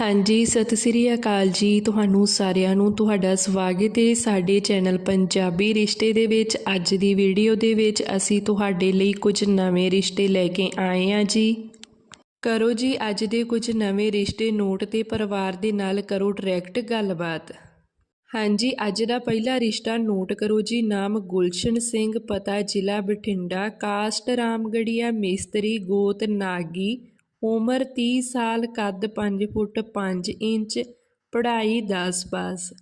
ਹਾਂਜੀ, ਸਤਿ ਸ੍ਰੀ ਅਕਾਲ ਜੀ ਤੁਹਾਨੂੰ ਸਾਰਿਆਂ ਨੂੰ, ਤੁਹਾਡਾ ਸਵਾਗਤ ਹੈ ਸਾਡੇ ਚੈਨਲ ਪੰਜਾਬੀ ਰਿਸ਼ਤੇ ਦੇ ਵਿੱਚ। ਅੱਜ ਦੀ ਵੀਡੀਓ ਦੇ ਵਿੱਚ ਅਸੀਂ ਤੁਹਾਡੇ ਲਈ ਕੁਝ ਨਵੇਂ ਰਿਸ਼ਤੇ ਲੈ ਕੇ ਆਏ ਹਾਂ ਜੀ। ਕਰੋ ਜੀ, ਅੱਜ ਦੇ ਕੁਝ ਨਵੇਂ ਰਿਸ਼ਤੇ ਨੋਟ ਤੇ ਪਰਿਵਾਰ ਦੇ ਨਾਲ ਕਰੋ ਡਾਇਰੈਕਟ ਗੱਲਬਾਤ। ਹਾਂਜੀ, ਅੱਜ ਦਾ ਪਹਿਲਾ ਰਿਸ਼ਤਾ ਨੋਟ ਕਰੋ ਜੀ, ਨਾਮ ਗੁਲਸ਼ਨ ਸਿੰਘ, ਪਤਾ ਜ਼ਿਲ੍ਹਾ ਬਠਿੰਡਾ, ਕਾਸਟ ਰਾਮਗੜੀਆ, ਮਿਸਤਰੀ ਗੋਤ ਨਾਗੀ। ਉਮਰ 30 ਸਾਲ, ਕੱਦ 5 ਫੁੱਟ 5 ਇੰਚ, ਪੜ੍ਹਾਈ 10 ਪਾਸ।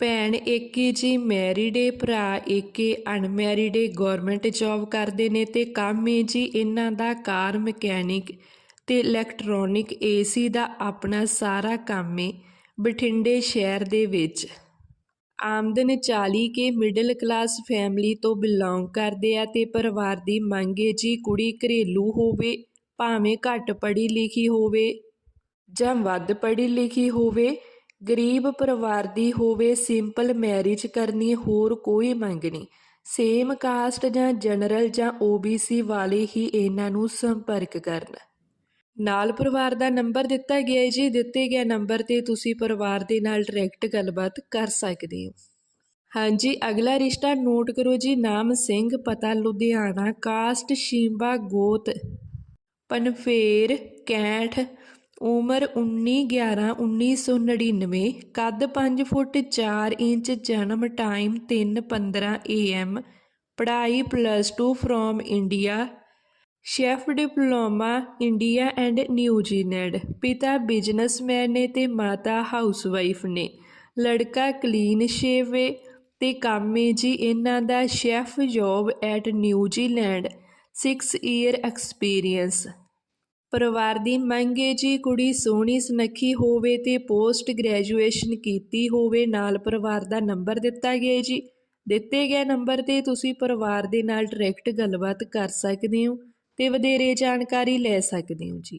ਭੈਣ ਏਕੇ ਜੀ ਮੈਰਿਡ ਏ, ਭਰਾ ਏਕੇ ਅਨਮੈਰਿਡ ਏ ਗਵਰਨਮੈਂਟ ਜੌਬ ਕਰਦੇ ਨੇ ਤੇ ਕੰਮ ਏ ਜੀ ਇਹਨਾਂ ਦਾ ਕਾਰ ਮਕੈਨਿਕ ਤੇ ਇਲੈਕਟ੍ਰੋਨਿਕ ਏਸੀ ਦਾ ਆਪਣਾ ਸਾਰਾ ਕੰਮ ਏ, ਬਠਿੰਡੇ ਸ਼ਹਿਰ ਦੇ ਵਿੱਚ। ਆਮਦਨ 40 ਕੇ ਮਿਡਲ ਕਲਾਸ ਫੈਮਿਲੀ ਤੋਂ ਬਿਲੋਂਗ ਕਰਦੇ ਆ ਤੇ ਪਰਿਵਾਰ ਦੀ ਮੰਗ ਏ ਜੀ ਕੁੜੀ ਘਰੇਲੂ ਹੋਵੇ ਭਾਵੇਂ ਘੱਟ ਪੜ੍ਹੀ ਲਿਖੀ ਹੋਵੇ ਜਾਂ ਵੱਧ ਪੜ੍ਹੀ ਲਿਖੀ ਹੋਵੇ, ਗਰੀਬ ਪਰਿਵਾਰ ਦੀ ਹੋਵੇ ਸਿੰਪਲ ਮੈਰਿਜ ਕਰਨੀ ਹੋਰ ਕੋਈ ਮੰਗ ਨਹੀਂ। ਸੇਮ ਕਾਸਟ ਜਾਂ ਜਨਰਲ ਜਾਂ OBC ਵਾਲੇ ਹੀ ਇਹਨਾਂ ਨੂੰ ਸੰਪਰਕ ਕਰਨ। ਨਾਲ ਪਰਿਵਾਰ ਦਾ ਨੰਬਰ ਦਿੱਤਾ ਗਿਆ ਹੈ ਜੀ। ਦਿੱਤੇ ਗਏ ਨੰਬਰ ਤੇ ਤੁਸੀਂ ਪਰਿਵਾਰ ਦੇ ਨਾਲ ਡਾਇਰੈਕਟ ਗੱਲਬਾਤ ਕਰ ਸਕਦੇ ਹੋ। ਹਾਂਜੀ, ਅਗਲਾ ਰਿਸ਼ਤਾ ਨੋਟ ਕਰੋ ਜੀ। ਨਾਮ ਸਿੰਘ, ਪਤਾ ਲੁਧਿਆਣਾ ਕਾਸਟ ਸ਼ੀਂਬਾ ਗੋਤ। ਪਨਫੇਰ ਕੈਂਠ, ਉਮਰ 19 11 1999 ਕੱਦ 5 ਫੁੱਟ 4 ਇੰਚ, ਜਨਮ ਟਾਈਮ 3 15 AM ਪੜ੍ਹਾਈ plus 2 from India chef diploma India and New Zealand ਪਿਤਾ ਬਿਜ਼ਨਸਮੈਨ ਨੇ ਤੇ ਮਾਤਾ ਹਾਊਸਵਾਈਫ ਨੇ, ਲੜਕਾ ਕਲੀਨ ਸ਼ੇਵੇ ਏ ਤੇ ਕੰਮ ਜੀ, ਇਹਨਾਂ ਦਾ chef job at New Zealand 6 year experience ਪਰਿਵਾਰ ਦੀ ਮੰਗ ਏ ਜੀ ਕੁੜੀ ਸੋਹਣੀ ਸੁਨੱਖੀ ਹੋਵੇ ਤੇ ਪੋਸਟ ਗ੍ਰੈਜੂਏਸ਼ਨ ਕੀਤੀ ਹੋਵੇ, ਨਾਲ ਪਰਿਵਾਰ ਦਾ ਨੰਬਰ ਦਿੱਤਾ ਗਿਆ ਜੀ। ਦਿੱਤੇ ਗਏ ਨੰਬਰ ਤੇ ਤੁਸੀਂ ਪਰਿਵਾਰ ਦੇ ਨਾਲ ਡਾਇਰੈਕਟ ਗੱਲਬਾਤ ਕਰ ਸਕਦੇ ਹੋ ਤੇ ਵਧੇਰੇ ਜਾਣਕਾਰੀ ਲੈ ਸਕਦੇ ਹੋ ਜੀ।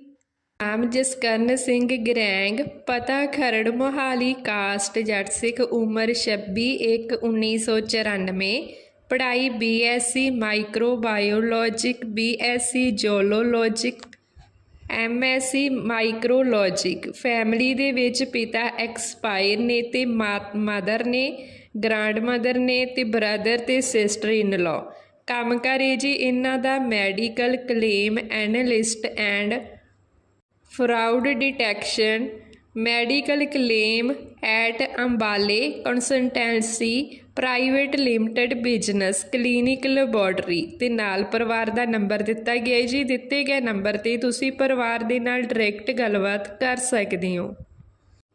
ਨਾਮ ਜਸਕਰਨ ਸਿੰਘ ਗਰੈਂਗ, ਪਤਾ ਖਰੜ ਮੋਹਾਲੀ, ਕਾਸਟ ਜੱਟ ਸਿੱਖ ਉਮਰ 26 1 1994 ਪੜ੍ਹਾਈ BSc microbiology BSc zoology MSc microbiology. Family ਦੇ ਵਿੱਚ ਪਿਤਾ ਐਕਸਪਾਇਰ ਨੇ ਤੇ ਮਦਰ ਨੇ ਗ੍ਰੈਂਡਮਦਰ ਨੇ ਤੇ ਬ੍ਰਦਰ ਤੇ ਸਿਸਟਰ ਇਨ ਲਾ। ਕੰਮ ਕਰੇ ਜੀ ਇਹਨਾਂ ਦਾ medical claim analyst and fraud detection, medical claim at ਅੰਬਾਲੇ consultancy private limited business clinic laboratory ਤੇ ਨਾਲ ਪਰਿਵਾਰ ਦਾ ਨੰਬਰ ਦਿੱਤਾ ਗਿਆ ਜੀ। ਦਿੱਤੇ ਗਏ ਨੰਬਰ ਤੇ ਤੁਸੀਂ ਪਰਿਵਾਰ ਦੇ ਨਾਲ ਡਾਇਰੈਕਟ ਗੱਲਬਾਤ ਕਰ ਸਕਦੇ ਹੋ।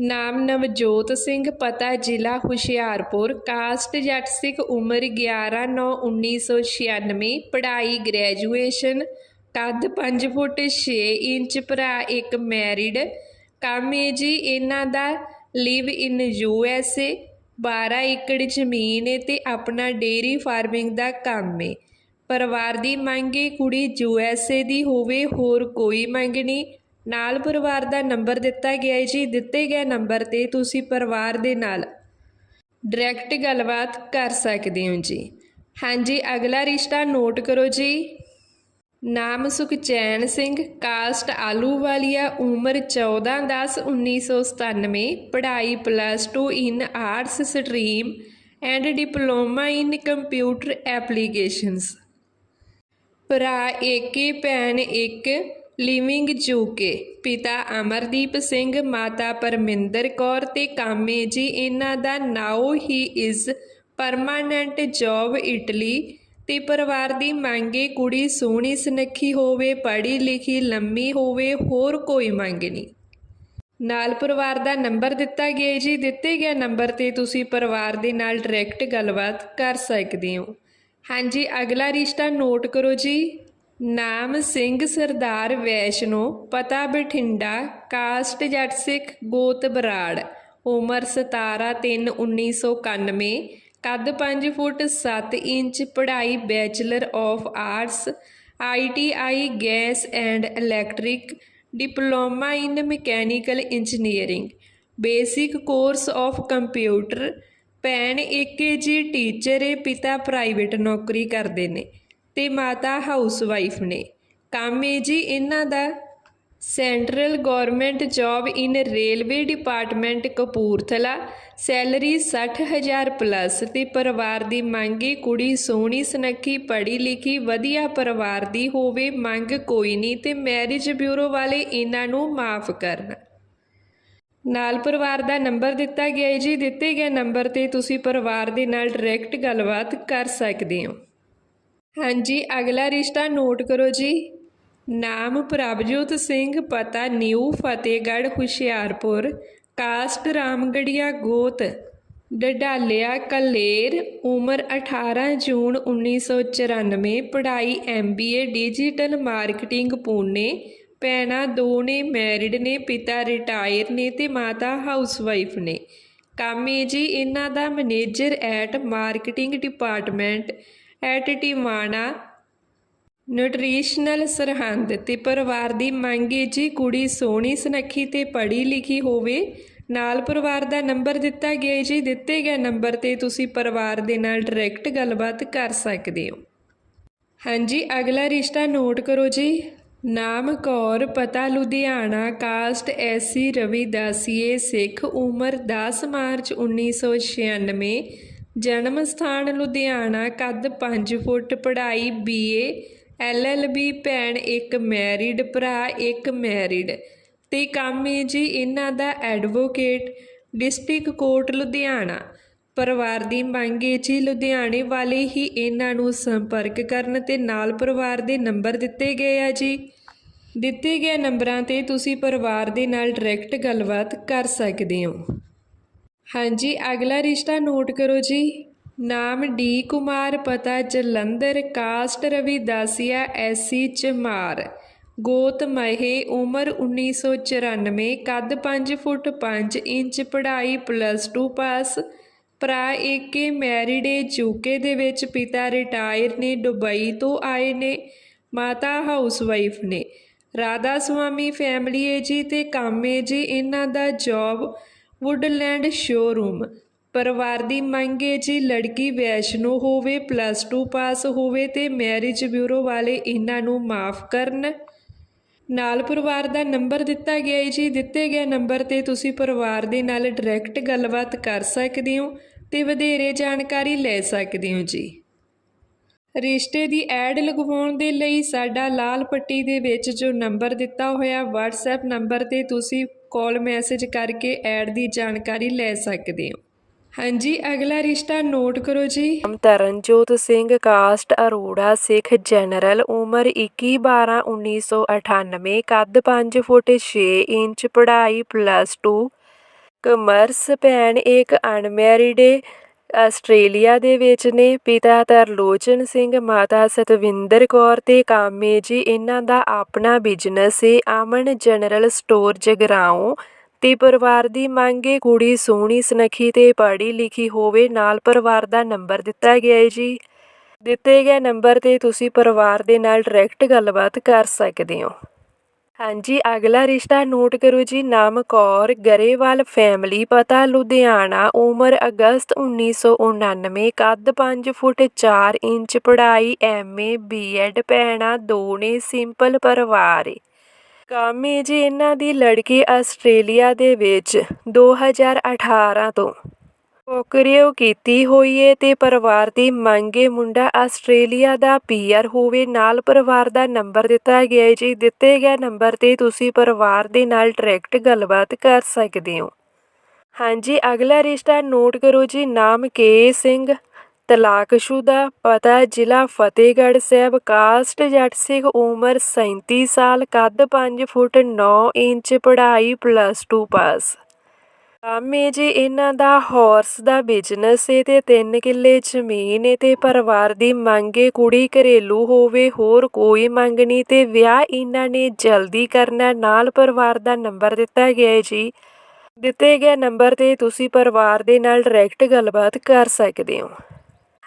ਨਾਮ ਨਵਜੋਤ ਸਿੰਘ, ਪਤਾ ਜ਼ਿਲ੍ਹਾ ਹੁਸ਼ਿਆਰਪੁਰ, ਕਾਸਟ ਜੱਟ ਸਿੱਖ ਉਮਰ 11 9 1996 ਪੜ੍ਹਾਈ ਗ੍ਰੈਜੂਏਸ਼ਨ ਕੱਦ 5 ਫੁੱਟ 6 ਇੰਚ, ਭਰਾ ਇੱਕ ਮੈਰਿਡ। ਕੰਮ ਏ ਜੀ ਇਹਨਾਂ ਦਾ ਲਿਵ ਇਨ ਯੂ ਐਸ ਏ 12 ਏਕੜ ਜ਼ਮੀਨ ਏ ਤੇ ਆਪਣਾ ਡੇਰੀ ਫਾਰਮਿੰਗ ਦਾ ਕੰਮ ਏ। ਪਰਿਵਾਰ ਦੀ ਮੰਗ ਏ ਕੁੜੀ ਯੂ ਐਸ ਏ ਦੀ ਹੋਵੇ, ਹੋਰ ਕੋਈ ਮੰਗ ਨਹੀਂ। ਨਾਲ ਪਰਿਵਾਰ ਦਾ ਨੰਬਰ ਦਿੱਤਾ ਗਿਆ ਹੈ ਜੀ। ਦਿੱਤੇ ਗਏ ਨੰਬਰ ਤੇ ਤੁਸੀਂ ਪਰਿਵਾਰ ਦੇ ਨਾਲ ਡਾਇਰੈਕਟ ਗੱਲਬਾਤ ਕਰ ਸਕਦੇ ਹੋ ਜੀ। ਹਾਂਜੀ, ਅਗਲਾ ਰਿਸ਼ਤਾ ਨੋਟ ਕਰੋ ਜੀ। ਨਾਮ ਸੁਖਚੈਨ ਸਿੰਘ ਕਾਸਟ ਆਲੂਵਾਲੀਆ, ਉਮਰ 14 10 1997 ਪੜ੍ਹਾਈ plus 2 in arts stream and diploma in computer applications ਭਰਾ ਏਕੇ ਭੈਣ ਇੱਕ ਲਿਵਿੰਗ ਜੂਕੇ, ਪਿਤਾ ਅਮਰਦੀਪ ਸਿੰਘ, ਮਾਤਾ ਪਰਮਿੰਦਰ ਕੌਰ ਤੇ ਕਾਮੇ ਜੀ, ਇਹਨਾਂ ਦਾ now he is permanent job Italy ਤੇ ਪਰਿਵਾਰ ਦੀ ਮੰਗੇ ਕੁੜੀ ਸੋਹਣੀ ਸੁਨੱਖੀ ਹੋਵੇ, ਪੜ੍ਹੀ ਲਿਖੀ ਲੰਮੀ ਹੋਵੇ, ਹੋਰ ਕੋਈ ਮੰਗ ਨਹੀਂ। ਨਾਲ ਪਰਿਵਾਰ ਦਾ ਨੰਬਰ ਦਿੱਤਾ ਗਿਆ ਜੀ, ਦਿੱਤੇ ਗਿਆ ਨੰਬਰ ਤੇ ਤੁਸੀਂ ਪਰਿਵਾਰ ਦੇ ਨਾਲ ਡਾਇਰੈਕਟ ਗੱਲਬਾਤ ਕਰ ਸਕਦੇ ਹੋ। ਹਾਂਜੀ, ਅਗਲਾ ਰਿਸ਼ਤਾ ਨੋਟ ਕਰੋ ਜੀ। ਨਾਮ ਸਿੰਘ ਸਰਦਾਰ ਵੈਸ਼ਨੋ, ਪਤਾ ਬਠਿੰਡਾ, ਕਾਸਟ ਜੱਟ ਸਿੱਖ ਗੋਤ ਬਰਾੜ, ਉਮਰ 17 3 1991 ਕੱਦ 5 ਫੁੱਟ 7 ਇੰਚ, ਪੜ੍ਹਾਈ bachelor of arts ITI gas and electric, diploma in mechanical engineering, basic course of computer, ਭੈਣ ਏਕੇ ਜੀ ਟੀਚਰ ਏ ਪਿਤਾ ਪ੍ਰਾਈਵੇਟ ਨੌਕਰੀ ਕਰਦੇ ਨੇ। ਤੇ ਮਾਤਾ ਹਾਊਸ ਵਾਈਫ ਨੇ। ਕੰਮ ਏ ਜੀ, ਇਹਨਾਂ ਦਾ central government job in railway department Kapurthala. Salary 60000 plus ਤੇ ਪਰਿਵਾਰ ਦੀ ਮੰਗ ਮੰਗੇ ਕੁੜੀ ਸੋਹਣੀ, ਸੁਨੱਖੀ, ਪੜ੍ਹੀ ਲਿਖੀ, ਵਧੀਆ ਪਰਿਵਾਰ ਦੀ ਹੋਵੇ, ਮੰਗ ਕੋਈ ਨਹੀਂ ਤੇ ਮੈਰਿਜ ਬਿਊਰੋ ਵਾਲੇ ਇਹਨਾਂ ਨੂੰ ਮਾਫ ਕਰਨ। ਨਾਲ ਪਰਿਵਾਰ ਦਾ ਨੰਬਰ ਦਿੱਤਾ ਗਿਆ ਹੈ ਜੀ, ਦਿੱਤੇ ਗਏ ਨੰਬਰ ਤੇ ਤੁਸੀਂ ਪਰਿਵਾਰ ਦੇ ਨਾਲ ਡਾਇਰੈਕਟ ਗੱਲਬਾਤ ਕਰ ਸਕਦੇ ਹੋ। ਹਾਂਜੀ, ਅਗਲਾ ਰਿਸ਼ਤਾ ਨੋਟ ਕਰੋ ਜੀ। ਨਾਮ ਪ੍ਰਭਜੋਤ ਸਿੰਘ, ਪਤਾ ਨਿਊ, ਫਤਿਹਗੜ੍ਹ, ਹੁਸ਼ਿਆਰਪੁਰ। ਕਾਸਟ ਰਾਮਗੜੀਆ, ਗੋਤ। ਡਡਾਲਿਆ, ਕਲੇਰ, ਉਮਰ 18 ਜੂਨ 1994 ਪੜ੍ਹਾਈ ਐਮਬੀਏ ਡਿਜੀਟਲ ਮਾਰਕੀਟਿੰਗ, ਪੂਨੇ। ਭੈਣਾਂ ਦੋ ਨੇ, ਮੈਰਿਡ ਨੇ, ਪਿਤਾ ਰਿਟਾਇਰ ਨੇ ਤੇ ਮਾਤਾ ਹਾਊਸਵਾਈਫ ਨੇ। ਕੰਮ ਏ ਜੀ, ਇਹਨਾਂ ਦਾ manager at marketing department. At Tiwana nutritional Sirhind ਤੇ ਪਰਿਵਾਰ ਦੀ ਮੰਗ ਏ ਜੀ ਕੁੜੀ ਸੋਹਣੀ ਸੁਨੱਖੀ ਤੇ ਪੜ੍ਹੀ ਲਿਖੀ ਹੋਵੇ। ਨਾਲ ਪਰਿਵਾਰ ਦਾ ਨੰਬਰ ਦਿੱਤਾ ਗਿਆ ਜੀ। ਦਿੱਤੇ ਗਏ ਨੰਬਰ ਤੇ ਤੁਸੀਂ ਪਰਿਵਾਰ ਦੇ ਨਾਲ ਡਾਇਰੈਕਟ ਗੱਲਬਾਤ ਕਰ ਸਕਦੇ ਹੋ। ਹਾਂਜੀ, ਅਗਲਾ ਰਿਸ਼ਤਾ ਨੋਟ ਕਰੋ ਜੀ। ਨਾਮ ਕੌਰ, ਪਤਾ ਲੁਧਿਆਣਾ, ਕਾਸਟ ਐਸੀ ਰਵਿਦਾਸੀਏ ਸਿੱਖ ਉਮਰ 10 ਮਾਰਚ 1996 ਜਨਮ ਸਥਾਨ ਲੁਧਿਆਣਾ, ਕੱਦ 5 ਫੁੱਟ, ਪੜ੍ਹਾਈ ਬੀਏ ਐਲਐਲਬੀ ਭੈਣ ਇੱਕ ਮੈਰਿਡ ਭਰਾ ਇੱਕ ਮੈਰਿਡ ਤੇ ਕੰਮ ਹੈ ਜੀ ਇਹਨਾਂ ਦਾ ਐਡਵੋਕੇਟ ਡਿਸਟ੍ਰਿਕਟ ਕੋਰਟ ਲੁਧਿਆਣਾ। ਪਰਿਵਾਰ ਦੀ ਮੰਗ ਹੈ ਜੀ ਲੁਧਿਆਣੇ ਵਾਲੇ ਹੀ ਇਹਨਾਂ ਨੂੰ ਸੰਪਰਕ ਕਰਨ ਤੇ ਨਾਲ ਪਰਿਵਾਰ ਦੇ ਨੰਬਰ ਦਿੱਤੇ ਗਏ ਆ ਜੀ। ਦਿੱਤੇ ਗਏ ਨੰਬਰਾਂ ਤੇ ਤੁਸੀਂ ਪਰਿਵਾਰ ਦੇ ਨਾਲ ਡਾਇਰੈਕਟ ਗੱਲਬਾਤ ਕਰ ਸਕਦੇ ਹੋ। ਹਾਂਜੀ, ਅਗਲਾ ਰਿਸ਼ਤਾ ਨੋਟ ਕਰੋ ਜੀ। ਨਾਮ ਡੀ ਕੁਮਾਰ, ਪਤਾ ਜਲੰਧਰ, ਕਾਸਟ ਰਵਿਦਾਸੀਆ ਐਸੀ ਚਮਾਰ। ਗੋਤ ਮਹੇ, ਉਮਰ 1994 ਕੱਦ 5 ਫੁੱਟ 5 ਇੰਚ, ਪੜ੍ਹਾਈ ਪਲੱਸ 2 ਪਾਸ। ਭਰਾ ਏਕੇ, ਮੈਰਿਡ ਏ ਯੂਕੇ ਦੇ ਵਿੱਚ ਪਿਤਾ ਰਿਟਾਇਰ ਨੇ ਦੁਬਈ ਤੋਂ ਆਏ ਨੇ, ਮਾਤਾ ਹਾਊਸ ਵਾਈਫ ਨੇ। ਰਾਧਾ ਸੁਆਮੀ ਫੈਮਿਲੀ ਏ ਜੀ ਤੇ ਕੰਮ ਏ ਜੀ, ਇਹਨਾਂ ਦਾ ਜੌਬ ਵੁੱਡਲੈਂਡ ਸ਼ੋਰੂਮ ਪਰਿਵਾਰ ਦੀ ਮੰਗ ਹੈ ਜੀ ਲੜਕੀ ਵੈਸ਼ਨੋ ਹੋਵੇ ਪਲੱਸ 2 ਪਾਸ ਹੋਵੇ ਤੇ ਮੈਰਿਜ ਬਿਊਰੋ ਵਾਲੇ ਇਹਨਾਂ ਨੂੰ ਮਾਫ ਕਰਨ। ਨਾਲ ਪਰਿਵਾਰ ਦਾ ਨੰਬਰ ਦਿੱਤਾ ਗਿਆ ਹੈ ਜੀ। ਦਿੱਤੇ ਗਏ ਨੰਬਰ ਤੇ ਤੁਸੀਂ ਪਰਿਵਾਰ ਦੇ ਨਾਲ ਡਾਇਰੈਕਟ ਗੱਲਬਾਤ ਕਰ ਸਕਦੇ ਹੋ ਤੇ ਵਧੇਰੇ ਜਾਣਕਾਰੀ ਲੈ ਸਕਦੇ ਹੋ ਜੀ। ਰਿਸ਼ਤੇ ਦੀ ਐਡ ਲਗਵਾਉਣ ਦੇ ਲਈ ਸਾਡਾ ਲਾਲ ਪੱਟੀ ਦੇ ਵਿੱਚ ਜੋ ਨੰਬਰ ਦਿੱਤਾ ਹੋਇਆ WhatsApp ਨੰਬਰ ਤੇ ਤੁਸੀਂ ਕਾਲ ਮੈਸੇਜ ਕਰਕੇ ਐਡ ਦੀ ਜਾਣਕਾਰੀ ਲੈ ਸਕਦੇ ਹੋ। ਹਾਂਜੀ, ਅਗਲਾ ਰਿਸ਼ਤਾ ਨੋਟ ਕਰੋ ਜੀ। ਤਰਨਜੋਤ ਸਿੰਘ ਕਾਸਟ ਅਰੋੜਾ, ਸਿੱਖ ਜਨਰਲ ਉਮਰ 21 12 1998 ਕੱਦ 5 ਫੁੱਟ 6 ਇੰਚ, ਪੜ੍ਹਾਈ ਪਲੱਸ 2 ਕਮਰਸ ਭੈਣ, ਇੱਕ ਅਨਮੈਰਿਡ ਆਸਟ੍ਰੇਲੀਆ ਦੇ ਵਿੱਚ ਨੇ। ਪਿਤਾ ਤਰਲੋਚਨ ਸਿੰਘ, ਮਾਤਾ ਸਤਵਿੰਦਰ ਕੌਰ ਤੇ ਕਾਮੇ ਜੀ, ਇਹਨਾਂ ਦਾ ਆਪਣਾ ਬਿਜ਼ਨਸ ਹੈ ਆਮਨ ਜਨਰਲ ਸਟੋਰ ਜਗਰਾਉਂ ਤੇ ਪਰਿਵਾਰ ਦੀ ਮੰਗ ਮੰਗੇ ਕੁੜੀ ਸੋਹਣੀ, ਸੁਨੱਖੀ ਤੇ ਪੜ੍ਹੀ ਲਿਖੀ ਹੋਵੇ, ਨਾਲ ਪਰਿਵਾਰ ਦਾ ਨੰਬਰ ਦਿੱਤਾ ਗਿਆ ਹੈ ਜੀ। ਦਿੱਤੇ ਗਏ ਨੰਬਰ ਤੇ ਤੁਸੀਂ ਪਰਿਵਾਰ ਦੇ ਨਾਲ ਡਾਇਰੈਕਟ ਗੱਲਬਾਤ ਕਰ ਸਕਦੇ ਹੋ। ਹਾਂਜੀ, ਅਗਲਾ ਰਿਸ਼ਤਾ ਨੋਟ ਕਰੋ ਜੀ ਨਾਮ ਕੌਰ ਗਰੇਵਾਲ ਫੈਮਿਲੀ ਪਤਾ ਲੁਧਿਆਣਾ, ਉਮਰ ਅਗਸਤ 1999 ਕੱਦ 5 ਫੁੱਟ 4 ਇੰਚ, ਪੜ੍ਹਾਈ ਐਮਏ ਬੀਐਡ ਭੈਣਾਂ ਦੋ ਨੇ ਸਿੰਪਲ ਪਰਿਵਾਰ ਏ। ਕੰਮ ਏ ਜੀ ਇਹਨਾਂ ਦੀ ਲੜਕੀ ਆਸਟ੍ਰੇਲੀਆ ਦੇ ਵਿੱਚ 2018 ਤੋਂ। ਨੌਕਰੀਓ ਕੀਤੀ ਹੋਈ ਏ ਤੇ ਪਰਿਵਾਰ ਦੀ ਮੰਗ ਏ। ਮੁੰਡਾ ਆਸਟ੍ਰੇਲੀਆ ਦਾ ਪੀਆਰ ਹੋਵੇ, ਨਾਲ ਪਰਿਵਾਰ ਦਾ ਨੰਬਰ ਦਿੱਤਾ ਗਿਆ ਹੈ ਜੀ ਦਿੱਤੇ ਗਏ ਨੰਬਰ ਤੇ ਤੁਸੀਂ ਪਰਿਵਾਰ ਦੇ ਨਾਲ ਡਾਇਰੈਕਟ ਗੱਲਬਾਤ ਕਰ ਸਕਦੇ ਹੋ। ਹਾਂਜੀ, ਅਗਲਾ ਰਿਸ਼ਤਾ ਨੋਟ ਕਰੋ ਜੀ। ਨਾਮ ਕੇ ਸਿੰਘ ਤਲਾਕਸ਼ੁਦਾ, ਪਤਾ ਜ਼ਿਲ੍ਹਾ ਫਤਿਹਗੜ੍ਹ ਸਾਹਿਬ, ਕਾਸਟ ਜੱਟ ਸਿੰਘ ਉਮਰ 37 ਸਾਲ, ਕੱਦ 5 ਫੁੱਟ 9 ਇੰਚ, ਪੜ੍ਹਾਈ ਪਲੱਸ 2 ਪਾਸ ਕੰਮ ਏ ਜੀ ਇਹਨਾਂ ਦਾ ਹਾਰਸ ਦਾ ਬਿਜ਼ਨਸ ਏ ਤੇ ਤਿੰਨ ਕਿੱਲੇ ਜ਼ਮੀਨ ਏ ਤੇ ਪਰਿਵਾਰ ਦੀ ਮੰਗ ਏ, ਕੁੜੀ ਘਰੇਲੂ ਹੋਵੇ, ਹੋਰ ਕੋਈ ਮੰਗ ਨਹੀਂ ਤੇ ਵਿਆਹ ਇਹਨਾਂ ਨੇ ਜਲਦੀ ਕਰਨਾ, ਨਾਲ ਪਰਿਵਾਰ ਦਾ ਨੰਬਰ ਦਿੱਤਾ ਗਿਆ ਹੈ ਜੀ। ਦਿੱਤੇ ਗਏ ਨੰਬਰ ਤੇ ਤੁਸੀਂ ਪਰਿਵਾਰ ਦੇ ਨਾਲ ਡਾਇਰੈਕਟ ਗੱਲਬਾਤ ਕਰ ਸਕਦੇ ਹੋ।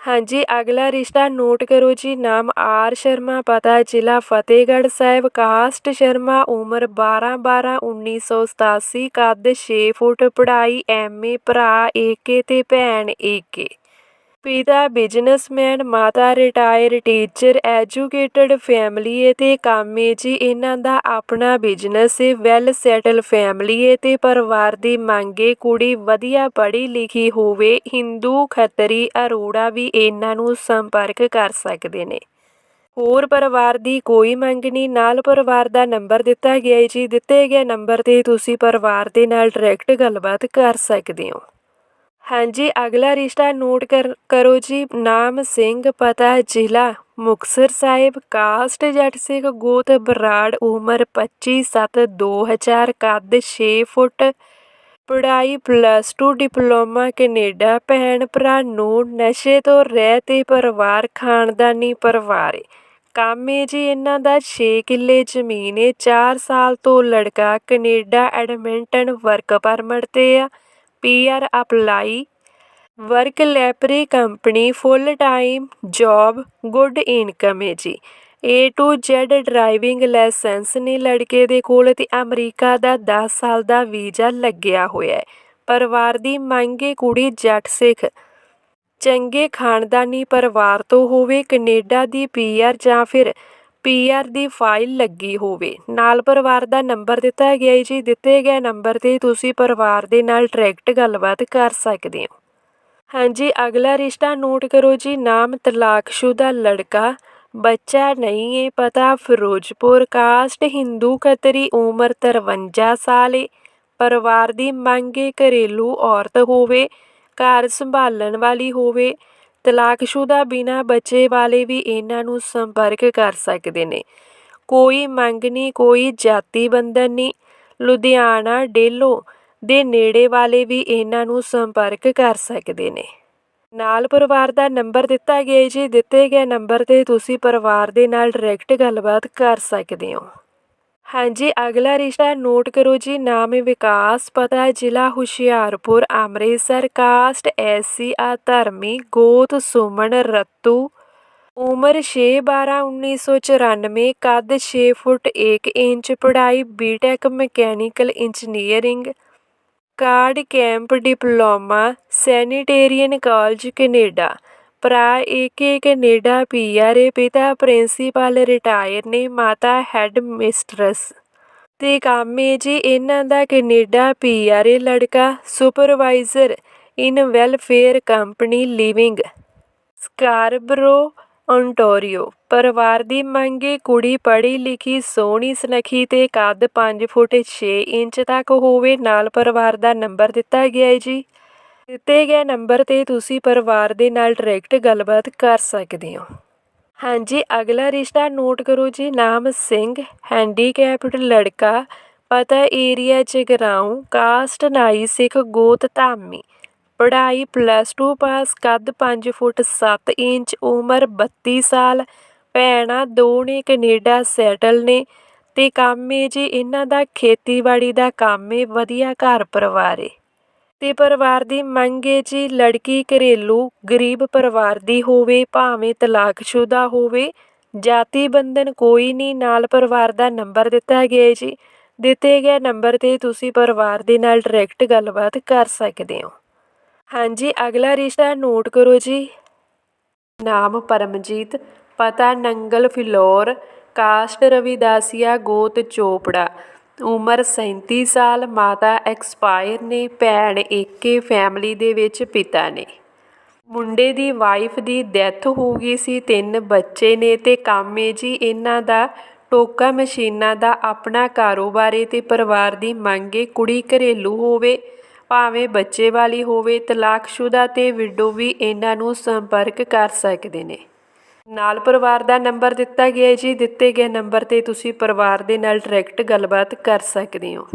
ਹਾਂਜੀ, ਅਗਲਾ ਰਿਸ਼ਤਾ ਨੋਟ ਕਰੋ ਜੀ, ਨਾਮ ਆਰ ਸ਼ਰਮਾ, ਪਤਾ ਜ਼ਿਲ੍ਹਾ ਫਤਿਹਗੜ੍ਹ ਸਾਹਿਬ, ਕਾਸਟ ਸ਼ਰਮਾ, ਉਮਰ 12 12 1987 ਕੱਦ 6 ਫੁੱਟ, ਪੜ੍ਹਾਈ ਐਮਏ ਭਰਾ ਏਕੇ ਤੇ ਭੈਣ ਏਕੇ ਪਿਤਾ ਬਿਜ਼ਨਸਮੈਨ, ਮਾਤਾ ਰਿਟਾਇਰ ਟੀਚਰ ਐਜੂਕੇਟਡ ਫੈਮਿਲੀ ਏ ਤੇ ਕੰਮ ਏ ਜੀ। ਇਹਨਾਂ ਦਾ ਆਪਣਾ ਬਿਜ਼ਨਸ ਏ ਵੈਲ ਸੈਟਲ ਫੈਮਿਲੀ ਏ ਤੇ ਪਰਿਵਾਰ ਦੀ ਮੰਗੇ ਕੁੜੀ ਵਧੀਆ ਪੜ੍ਹੀ ਲਿਖੀ ਹੋਵੇ ਹਿੰਦੂ ਖੱਤਰੀ, ਅਰੋੜਾ ਵੀ ਇਹਨਾਂ ਨੂੰ ਸੰਪਰਕ ਕਰ ਸਕਦੇ ਨੇ। ਹੋਰ ਪਰਿਵਾਰ ਦੀ ਕੋਈ ਮੰਗ ਨਹੀਂ, ਨਾਲ ਪਰਿਵਾਰ ਦਾ ਨੰਬਰ ਦਿੱਤਾ ਗਿਆ ਹੈ ਜੀ। ਦਿੱਤੇ ਗਏ ਨੰਬਰ ਤੇ ਤੁਸੀਂ ਪਰਿਵਾਰ ਦੇ ਨਾਲ ਡਾਇਰੈਕਟ ਗੱਲਬਾਤ ਕਰ ਸਕਦੇ ਹੋ। ਹਾਂਜੀ, ਅਗਲਾ ਰਿਸ਼ਤਾ ਨੋਟ ਕਰ, ਕਰੋ ਜੀ। ਨਾਮ ਸਿੰਘ, ਪਤਾ ਜ਼ਿਲ੍ਹਾ ਮੁਕਤਸਰ ਸਾਹਿਬ। ਕਾਸਟ ਜੱਟ ਸਿੰਘ, ਗੋਤ ਬਰਾੜ, ਉਮਰ 25 7 2000 ਕੱਦ 6 ਫੁੱਟ। ਪੜ੍ਹਾਈ ਪਲੱਸ 2 ਡਿਪਲੋਮਾ, ਕੈਨੇਡਾ। ਭੈਣ ਭਰਾ ਨੂੰ ਨਸ਼ੇ ਤੋਂ ਰਹਿ ਤੇ ਪਰਿਵਾਰ, ਖਾਨਦਾਨੀ ਪਰਿਵਾਰ। ਏ ਕੰਮ ਏ ਜੀ, ਇਹਨਾਂ ਦਾ 6 ਕਿੱਲੇ ਜ਼ਮੀਨ ਏ। 4 ਸਾਲ ਤੋਂ ਲੜਕਾ ਕੈਨੇਡਾ ਐਡਮਿੰਟਨ ਵਰਕ ਪਰਮਿਟ ਤੇ ਆ। PR apply work ਲੈਪਰੀ company full time job good income ਹੈ ਜੀ। A to Z driving license ਨੇ ਲੜਕੇ ਦੇ ਕੋਲ ਤੇ ਅਮਰੀਕਾ ਦਾ 10 ਸਾਲ ਦਾ ਵੀਜ਼ਾ ਲੱਗਿਆ ਹੋਇਆ ਹੈ। ਪਰਿਵਾਰ ਦੀ ਮੰਗੇ ਕੁੜੀ ਜੱਟ ਸਿੱਖ। ਚੰਗੇ ਖਾਨਦਾਨੀ ਪਰਿਵਾਰ ਤੋਂ ਹੋਵੇ, ਕੈਨੇਡਾ ਦੀ ਪੀਆਰ ਜਾਂ ਫਿਰ ਪੀਆਰ ਦੀ ਫਾਈਲ ਲੱਗੀ ਹੋਵੇ। ਨਾਲ ਪਰਿਵਾਰ ਦਾ ਨੰਬਰ ਦਿੱਤਾ ਗਿਆ ਹੈ ਜੀ। ਦਿੱਤੇ ਗਏ ਨੰਬਰ ਤੇ ਤੁਸੀਂ ਪਰਿਵਾਰ ਦੇ ਨਾਲ ਡਾਇਰੈਕਟ ਗੱਲਬਾਤ ਕਰ ਸਕਦੇ ਹੋ। ਹਾਂਜੀ, ਅਗਲਾ ਰਿਸ਼ਤਾ ਨੋਟ ਕਰੋ ਜੀ। ਨਾਮ ਤਲਾਕਸ਼ੁਦਾ ਲੜਕਾ। ਬੱਚਾ ਨਹੀਂ ਏ ਪਤਾ ਫਿਰੋਜ਼ਪੁਰ। ਕਾਸਟ ਹਿੰਦੂ ਖੱਤਰੀ, ਉਮਰ 53 ਸਾਲ ਏ ਪਰਿਵਾਰ ਦੀ ਮੰਗ ਏ ਘਰੇਲੂ ਔਰਤ ਹੋਵੇ, ਘਰ ਸੰਭਾਲਣ ਵਾਲੀ ਹੋਵੇ। ਤਲਾਕਸ਼ੁਦਾ ਬਿਨਾ ਬੱਚੇ ਵਾਲੇ ਵੀ ਇਹਨਾਂ ਨੂੰ ਸੰਪਰਕ ਕਰ ਸਕਦੇ ਨੇ। ਕੋਈ ਮੰਗ ਨਹੀਂ, ਕੋਈ ਜਾਤੀ ਬੰਧਨ ਨਹੀਂ। ਲੁਧਿਆਣਾ, ਡੇਲੋ ਦੇ ਨੇੜੇ ਵਾਲੇ ਵੀ ਇਹਨਾਂ ਨੂੰ ਸੰਪਰਕ ਕਰ ਸਕਦੇ ਨੇ। ਨਾਲ ਪਰਿਵਾਰ ਦਾ ਨੰਬਰ ਦਿੱਤਾ ਗਿਆ ਜੀ। ਦਿੱਤੇ ਗਏ ਨੰਬਰ ਤੇ ਤੁਸੀਂ ਪਰਿਵਾਰ ਦੇ ਨਾਲ ਡਾਇਰੈਕਟ ਗੱਲਬਾਤ ਕਰ ਸਕਦੇ ਹੋ। ਹਾਂਜੀ, ਅਗਲਾ ਰਿਸ਼ਤਾ ਨੋਟ ਕਰੋ ਜੀ, ਨਾਮ ਹੈ ਵਿਕਾਸ, ਪਤਾ ਜ਼ਿਲ੍ਹਾ ਹੁਸ਼ਿਆਰਪੁਰ, ਅੰਮ੍ਰਿਤਸਰ, ਕਾਸਟ ਐਸਸੀ ਆ ਧਰਮੀ ਗੋਤ, ਸੁਮਨ, ਰਤੂ। ਉਮਰ 6 12 1994 ਕੱਦ 6 ਫੁੱਟ 1 ਇੰਚ, ਪੜ੍ਹਾਈ BTech mechanical engineering. Card camp, diploma, sanitarian college, Canada. ਭਰਾ ਏਕੇ ਕੈਨੇਡਾ ਪੀਆਰ ਏ ਪਿਤਾ ਪ੍ਰਿੰਸੀਪਲ ਰਿਟਾਇਰ ਨੇ, ਮਾਤਾ ਹੈਡ ਮਿਸਟਰਸ। ਤੇ ਕੰਮ ਏ ਜੀ ਇਹਨਾਂ ਦਾ ਕੈਨੇਡਾ ਪੀਆਰ ਏ ਲੜਕਾ supervisor in welfare company living, Scarborough Ontario ਪਰਿਵਾਰ ਦੀ ਮੰਗੇ ਕੁੜੀ ਪੜ੍ਹੀ ਲਿਖੀ, ਸੋਹਣੀ, ਸੁਨੱਖੀ ਤੇ ਕੱਦ 5 ਫੁੱਟ 6 ਇੰਚ ਤੱਕ ਹੋਵੇ। ਨਾਲ ਪਰਿਵਾਰ ਦਾ ਨੰਬਰ ਦਿੱਤਾ ਗਿਆ ਹੈ ਜੀ। ਦਿੱਤੇ ਗਏ ਨੰਬਰ ਤੇ ਤੁਸੀਂ ਪਰਿਵਾਰ ਦੇ ਨਾਲ ਡਾਇਰੈਕਟ ਗੱਲਬਾਤ ਕਰ ਸਕਦੇ ਹੋ। ਹਾਂਜੀ, ਅਗਲਾ ਰਿਸ਼ਤਾ ਨੋਟ ਕਰੋ ਜੀ, ਨਾਮ ਸਿੰਘ, ਹੈਂਡੀਕੈਪਡ ਲੜਕਾ, ਪਤਾ ਏਰੀਆ ਜਗਰਾਉਂ, ਕਾਸਟ ਨਾਈ ਸਿੱਖ ਗੋਤ ਧਾਮੀ, ਪੜ੍ਹਾਈ ਪਲੱਸ 2 ਪਾਸ ਕੱਦ 5 ਫੁੱਟ 7 ਇੰਚ, ਉਮਰ 32 ਸਾਲ, ਭੈਣਾਂ ਦੋ ਨੇ ਕੈਨੇਡਾ ਸੈਟਲ ਨੇ ਤੇ ਕੰਮ ਏ ਜੀ ਇਹਨਾਂ ਦਾ ਖੇਤੀਬਾੜੀ ਦਾ ਕੰਮ ਏ, ਵਧੀਆ ਘਰ ਪਰਿਵਾਰ ਏ। ਤੇ ਪਰਿਵਾਰ ਦੀ ਮੰਗ ਏ ਜੀ ਲੜਕੀ ਘਰੇਲੂ ਗਰੀਬ ਪਰਿਵਾਰ ਦੀ ਹੋਵੇ, ਭਾਵੇਂ ਤਲਾਕਸ਼ੁਦਾ ਹੋਵੇ, ਜਾਤੀ ਬੰਧਨ ਕੋਈ ਨਹੀਂ, ਨਾਲ ਪਰਿਵਾਰ ਦਾ ਨੰਬਰ ਦਿੱਤਾ ਗਿਆ ਹੈ ਜੀ। ਦਿੱਤੇ ਗਏ ਨੰਬਰ ਤੇ ਤੁਸੀਂ ਪਰਿਵਾਰ ਦੇ ਨਾਲ ਡਾਇਰੈਕਟ ਗੱਲਬਾਤ ਕਰ ਸਕਦੇ ਹੋ। ਹਾਂਜੀ, ਅਗਲਾ ਰਿਸ਼ਤਾ ਨੋਟ ਕਰੋ ਜੀ। ਨਾਮ ਪਰਮਜੀਤ, ਪਤਾ ਨੰਗਲ ਫਿਲੌਰ, ਕਾਸਟ ਰਵਿਦਾਸੀਆ ਗੋਤ ਚੋਪੜਾ। ਉਮਰ 37 ਸਾਲ, ਮਾਤਾ ਐਕਸਪਾਇਰ ਨੇ, ਭੈਣ ਏਕੇ ਫੈਮਿਲੀ ਦੇ ਵਿੱਚ ਪਿਤਾ ਨੇ। ਮੁੰਡੇ ਦੀ ਵਾਈਫ ਦੀ ਡੈਥ ਹੋ ਗਈ ਸੀ, ਤਿੰਨ ਬੱਚੇ ਨੇ ਤੇ ਕੰਮ ਏ ਜੀ, ਇਹਨਾਂ ਦਾ ਟੋਕਾ ਮਸ਼ੀਨਾਂ ਦਾ ਆਪਣਾ ਕਾਰੋਬਾਰ ਏ ਤੇ ਪਰਿਵਾਰ ਦੀ ਮੰਗ ਏ, ਕੁੜੀ ਘਰੇਲੂ ਹੋਵੇ, ਭਾਵੇਂ ਬੱਚੇ ਵਾਲੀ ਹੋਵੇ, ਤਲਾਕਸ਼ੁਦਾ ਤੇ ਵਿਡੋ ਵੀ ਇਹਨਾਂ ਨੂੰ ਸੰਪਰਕ ਕਰ ਸਕਦੇ ਨੇ। ਨਾਲ ਪਰਿਵਾਰ ਦਾ ਨੰਬਰ ਦਿੱਤਾ ਗਿਆ ਜੀ। ਦਿੱਤੇ ਗਏ ਨੰਬਰ ਤੇ ਤੁਸੀਂ ਪਰਿਵਾਰ ਦੇ ਨਾਲ ਡਾਇਰੈਕਟ ਗੱਲਬਾਤ ਕਰ ਸਕਦੇ ਹੋ।